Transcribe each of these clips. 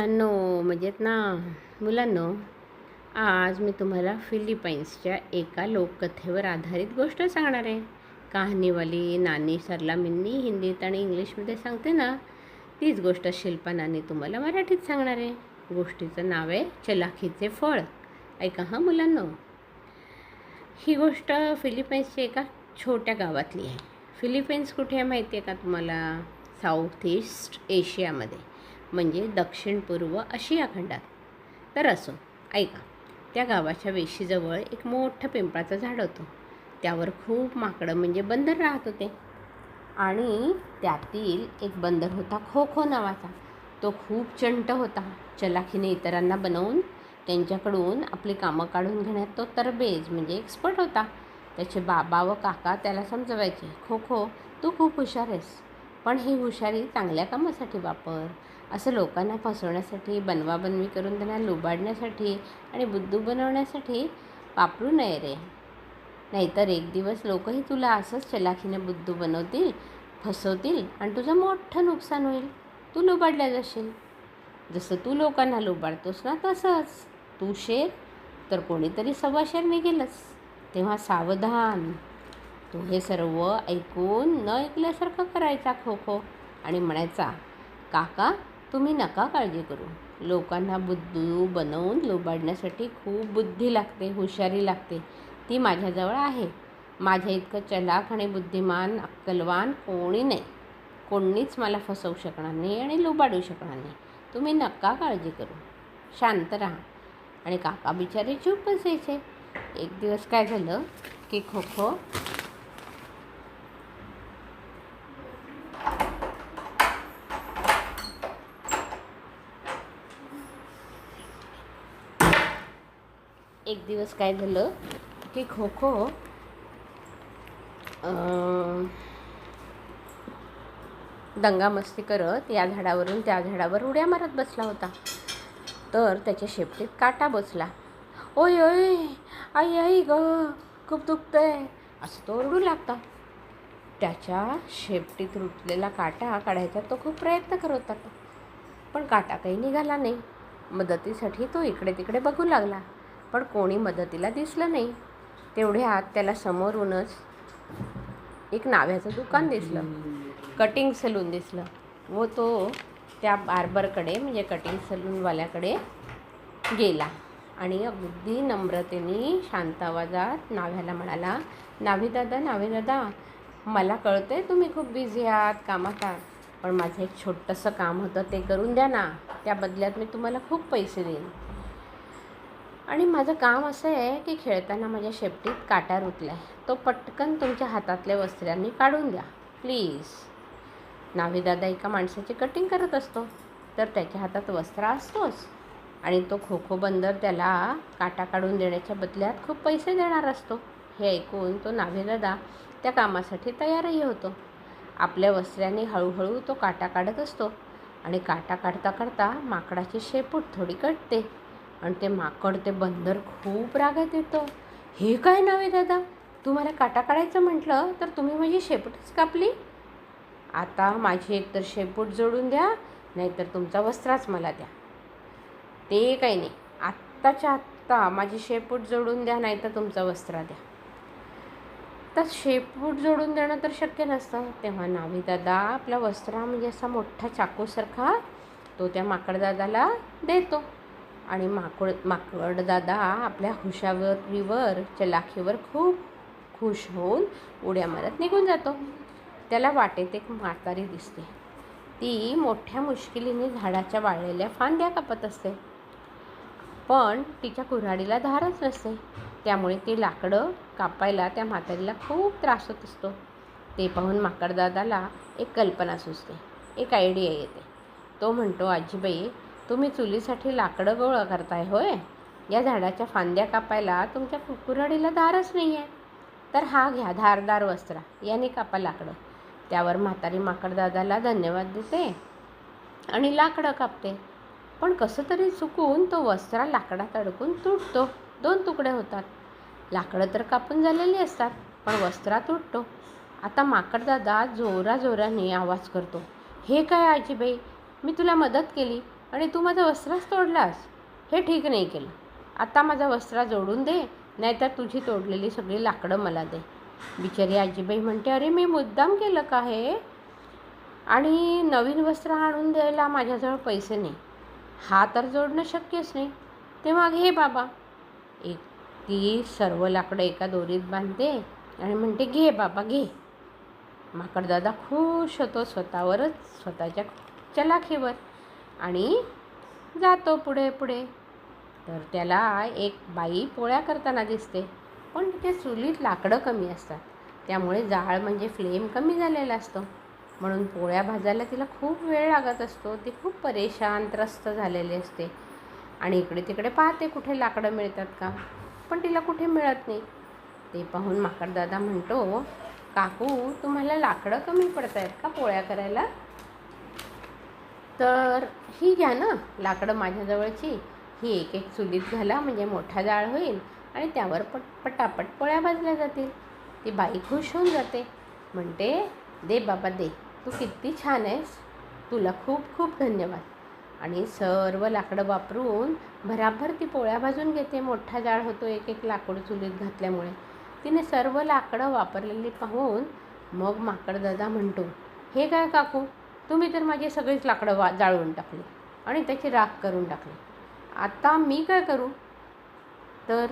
मुलांनो म्हणजेच ना मुलांनो आज मी तुम्हाला फिलिपाईन्सच्या एका लोककथेवर आधारित गोष्ट सांगणार आहे. कहाणीवाली नानी सरला मिन्नी हिंदीत आणि इंग्लिशमध्ये सांगते ना तीच गोष्ट शिल्पा नानी तुम्हाला मराठीत सांगणार आहे. गोष्टीचं नाव आहे चलाखीचे फळ. ऐका हां मुलांनो. ही गोष्ट फिलिपाईन्सच्या एका छोट्या गावातली आहे. फिलिपाईन्स कुठे आहे माहिती आहे का तुम्हाला? साऊथ ईस्ट एशियामध्ये. म्हणजे दक्षिण पूर्व आशिया खंडात. तर असो ऐका. त्या गावाच्या वेशीजवळ एक मोठं पिंपळाचं झाड होतं. त्यावर खूप माकडं म्हणजे बंदर राहत होते. आणि त्यातील एक बंदर होता खो खो नावाचा. तो खूप चंट होता. चलाखीने इतरांना बनवून त्यांच्याकडून आपली कामं काढून घेण्यात तो तरबेज म्हणजे एक्सपर्ट होता. त्याचे बाबा व काका त्याला समजवायचे खो खो तू खूप हुशार आहेस. पण ही हुशारी चांगल्या कामासाठी वापर. असं लोकांना फसवण्यासाठी बनवाबनवी करून त्यांना लुबाडण्यासाठी आणि बुद्धू बनवण्यासाठी वापरू नये रे. नाहीतर एक दिवस लोकही तुला असंच चलाखीने बुद्धू बनवतील फसवतील आणि तुझं मोठं नुकसान होईल. तू लुबाडल्या जाशील. जसं तू लोकांना लुबाडतोस ना तसंच. तू शेर तर कोणीतरी सव्वा शेर निघेलच. तेव्हा सावधान. तू हे सर्व ऐकून न ऐकल्यासारखं करायचा खो खो आणि म्हणायचा काका तुम्ही नका काळजी करू. लोकांना बुद्धू बनवून लुबाडण्यासाठी खूप बुद्धी लागते हुशारी लागते. ती माझ्याजवळ आहे. माझ्या इतकं चलाख आणि बुद्धिमान अक्कलवान कोणी नाही. कोणीच मला फसवू शकणार नाही आणि लुबाडू शकणार नाही. तुम्ही नका काळजी करू. शांत राहा. आणि काका बिचारे चूप बसायचे. एक दिवस काय झालं की खो खो एक दिवस काय झालं की खो खो दंगामस्ती करत या झाडावरून त्या झाडावर उड्या मारत बसला होता. तर त्याच्या शेपटीत काटा बसला. ओय ओय आई आई ग खूप दुखतंय. असं तो ओरडू लागता त्याच्या शेपटीत रुतलेला काटा काढायचा तो खूप प्रयत्न करत होता. पण काटा काही निघाला नाही. मदतीसाठी तो इकडे तिकडे बघू लागला. पण कोणी मदतीला दिसलं नाही. तेवढ्यात त्याला समोरूनच एक नाव्याचं दुकान दिसलं. कटिंग सलून दिसलं. व तो त्या बार्बरकडे म्हणजे कटिंग सलूनवाल्याकडे गेला. आणि अगदी नम्रतेने शांत आवाजात नाव्याला म्हणाला नावी दादा नावे दादा मला कळतंय तुम्ही खूप बिझी आहात कामात आहात. पण माझं एक छोटंसं काम होतं ते करून द्या ना. त्या बदल्यात मी तुम्हाला खूप पैसे देईन. आणि माझं काम असं आहे की खेळताना माझ्या शेपटीत काटा रुतला आहे तो पटकन तुमच्या हातातल्या वस्त्रांनी काढून द्या. प्लीज. नावीदादा एका माणसाची कटिंग करत असतो. तर त्याच्या हातात वस्त्र असतोच. आणि तो खो खो बंदर त्याला काटा काढून देण्याच्या बदल्यात खूप पैसे देणार असतो. हे ऐकून तो नावेदादा त्या कामासाठी तयारही होतो. आपल्या वस्त्राने हळूहळू तो काटा काढत असतो. आणि काटा काढता काढता माकडाची शेपूट थोडी कटते. आणि ते माकड ते बंदर खूप रागात येतं. हे काय नव्हे दादा? तुम्हाला काटा काढायचं म्हटलं तर तुम्ही माझी शेपूटच कापली. आता माझी एकतर शेपूट जोडून द्या नाहीतर तुमचा वस्त्राच मला द्या. ते काही नाही. आत्ताच्या आत्ता माझी शेपूट जोडून द्या नाहीतर तुमचा वस्त्रा द्या. तर शेपूट जोडून देणं तर शक्य नसतं. तेव्हा नावी दादा आपला वस्त्रा म्हणजे असा मोठा चाकूसारखा तो त्या माकडदादाला देतो. आणि माकड माकडदादा आपल्या हुशावरीवर चलाखीवर खूप खुश होऊन उड्या मारत निघून जातो. त्याला वाटेत एक म्हातारी दिसते. ती मोठ्या मुश्किलीने झाडाच्या वाळलेल्या फांद्या कापत असते. पण तिच्या कुऱ्हाडीला धारच नसते. त्यामुळे ती लाकडं कापायला त्या म्हातारीला खूप त्रास होत असतो. ते पाहून माकडदादाला एक कल्पना सुचते. एक आयडिया येते. तो म्हणतो आजीबाई तुम्ही चुलीसाठी लाकडं गोळा करताय होय? या झाडाच्या फांद्या कापायला तुमच्या कुऱ्हाडीला धारच नाही आहे तर हा घ्या धारदार वस्त्रा. याने कापा लाकडं. त्यावर म्हातारी माकडदादाला धन्यवाद देते आणि लाकडं कापते. पण कसं तरी चुकून तो वस्त्रा लाकडात अडकून तुटतो. दोन तुकडे होतात. लाकडं तर कापून झालेली असतात पण वस्त्रा तुटतो. आता माकडदादा जोराजोराने आवाज करतो. हे काय आजीबाई? मी तुला मदत केली. आणि तू माझं वस्त्रच तोडलास? हे ठीक नाही केलं. आता माझा वस्त्रा जोडून दे नाहीतर तुझी तोडलेली सगळी लाकडं मला दे. बिचारी आजीबाई म्हणते अरे मी मुद्दाम केलं का हे? आणि नवीन वस्त्र आणून द्यायला माझ्याजवळ पैसे नाही. हा तर जोडणं शक्यच नाही. तेव्हा घे बाबा. एक ती सर्व लाकडं एका दोरीत बांधते आणि म्हणते घे बाबा घे. माकडदादा खुश होतो स्वतःवरच स्वतःच्या चलाखीवर. आणि जातो पुढे पुढे. तर त्याला एक बाई पोळ्या करताना दिसते पण तिथे चुलीत लाकडं कमी असतात. त्यामुळे जाळ म्हणजे फ्लेम कमी झालेला असतो. म्हणून पोळ्या भाजायला तिला खूप वेळ लागत असतो. ती खूप परेशान त्रस्त झालेली असते. आणि इकडे तिकडे पाहते कुठे लाकडं मिळतात का? पण तिला कुठे मिळत नाही. ते पाहून माकडदादा म्हणतो काकू तुम्हाला लाकडं कमी पडत आहेत का पोळ्या करायला? तर ही घ्या ना लाकडं माझ्याजवळची. ही एक एक चुलीत घाला म्हणजे मोठा जाळ होईल आणि त्यावर पट पटापट पोळ्या भाजल्या जातील. ती बाई खुश होऊन जाते. म्हणते दे बाबा दे. तू किती छान आहेस. तुला खूप खूप धन्यवाद. आणि सर्व लाकडं वापरून भराभर ती पोळ्या भाजून घेते. मोठा जाळ होतो एक एक लाकूड चुलीत घातल्यामुळे. तिने सर्व लाकडं वापरलेली पाहून मग माकडदादा म्हणतो हे काय काकू? तुम्ही तर माझी सगळीच लाकडं वा जाळून टाकली आणि त्याची राख करून टाकली. आता मी काय करू? तर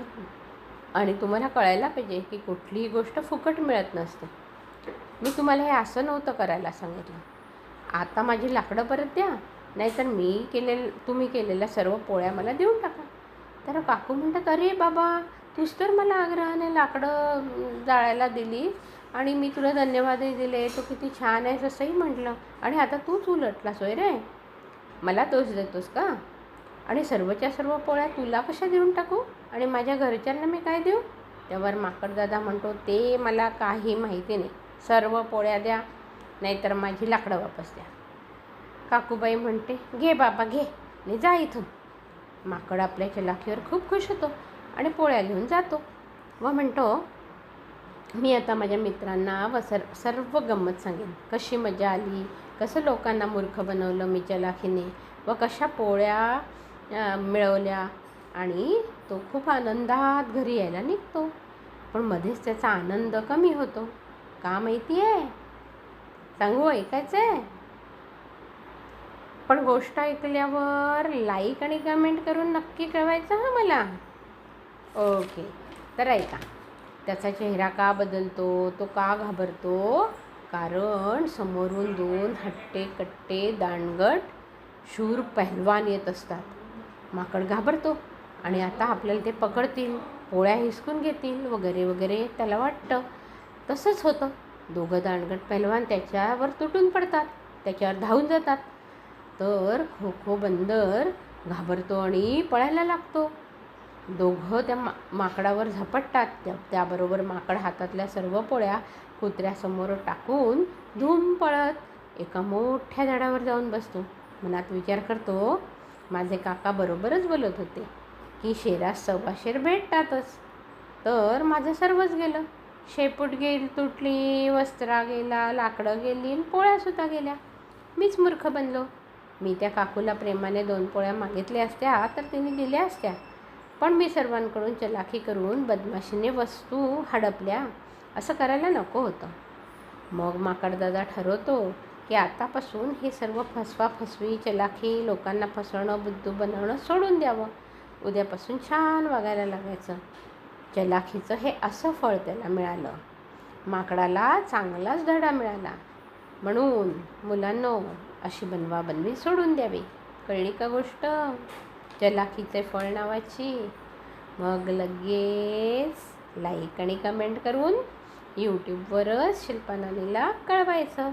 आणि तुम्हाला कळायला पाहिजे की कुठलीही गोष्ट फुकट मिळत नसते. मी तुम्हाला हे असं नव्हतं करायला सांगितलं. आता माझी लाकडं परत द्या नाहीतर मी केलेलं तुम्ही केलेल्या सर्व पोळ्या मला देऊन टाका. तर काकू म्हणतात अरे बाबा तूच तर मला आग्रहाने लाकडं जाळायला दिली आणि मी तुला धन्यवादही दिले तू किती छान आहेस असंही म्हटलं. आणि आता तूच उलटलास होय रे? मला तोच देतोस का? आणि सर्वच्या सर्व पोळ्या तुला कशा देऊन टाकू? आणि माझ्या घरच्यांना मी काय देऊ? त्यावर माकडदादा म्हणतो ते मला काही माहिती नाही. सर्व पोळ्या द्या नाहीतर माझी लाकडं वापस द्या. काकूबाई म्हणते घे बाबा घे. आणि जा इथून. माकड आपल्या चलाखीवर खूप खुश होतो आणि पोळ्या घेऊन जातो. व म्हणतो मी आता माझ्या मित्रांना व सर सर्व गंमत सांगेन. कशी मजा आली? कसं लोकांना मूर्ख बनवलं मी चलाखीने व कशा पोळ्या मिळवल्या? आणि तो खूप आनंदात घरी यायला निघतो. पण मध्येच त्याचा आनंद कमी होतो. का माहिती आहे सांगू ऐकायचं आहे पण गोष्ट ऐकल्यावर लाईक आणि कमेंट करून नक्की कळवायचं हा मला. ओके तर ऐका. त्याचा चेहरा का बदलतो? तो का घाबरतो? कारण समोरून दोन हट्टे कट्टे दांडगट शूर पहलवान येत असतात. माकड घाबरतो आणि आता आपल्याला ते पकडतील पोळ्या हिसकून घेतील वगैरे वगैरे त्याला वाटतं. तसंच होतं. दोघं दांडगट पहलवान त्याच्यावर तुटून पडतात त्याच्यावर धावून जातात. तर खो खो बंदर घाबरतो आणि पळायला लागतो. दोघं त्या मा माकडावर झपटतात त्या त्याबरोबर माकड हातातल्या सर्व पोळ्या कुत्र्यासमोर टाकून धूम पळत एका मोठ्या झाडावर जाऊन बसतो. मनात विचार करतो माझे काका बरोबरच बोलत होते की शेरास सव्वा शेर भेटतातच. तर माझं सर्वच गेलं. शेपूट गेली तुटली वस्त्रा गेला लाकडं गेली पोळ्यासुद्धा गेल्या. मीच मूर्ख बनलो. मी त्या काकूला प्रेमाने दोन पोळ्या मागितल्या असत्या तर तिने दिल्या असत्या. पण मी सर्वांकडून चलाखी करून बदमाशीने वस्तू हडपल्या. असं करायला नको होतं. मग माकडदादा ठरवतो की आतापासून हे सर्व फसवा फसवी चलाखी लोकांना फसवणं बुद्धू बनवणं सोडून द्यावं. उद्यापासून छान वागायला लागायचं. चलाखीचं हे असं फळ त्याला मिळालं. माकडाला चांगलाच धडा मिळाला. म्हणून मुलांनो अशी बनवा बनवी सोडून द्यावी. कळली का गोष्ट? चलाखीचे फळ नावाची मग लगेच लाईक आणि कमेंट करून यूट्यूबवरच शिल्पानानीला कळवायचं.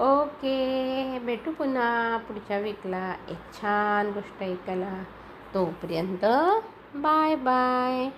ओके भेटू पुन्हा पुढच्या वीकला एक छान गोष्ट ऐकायला. तोपर्यंत बाय बाय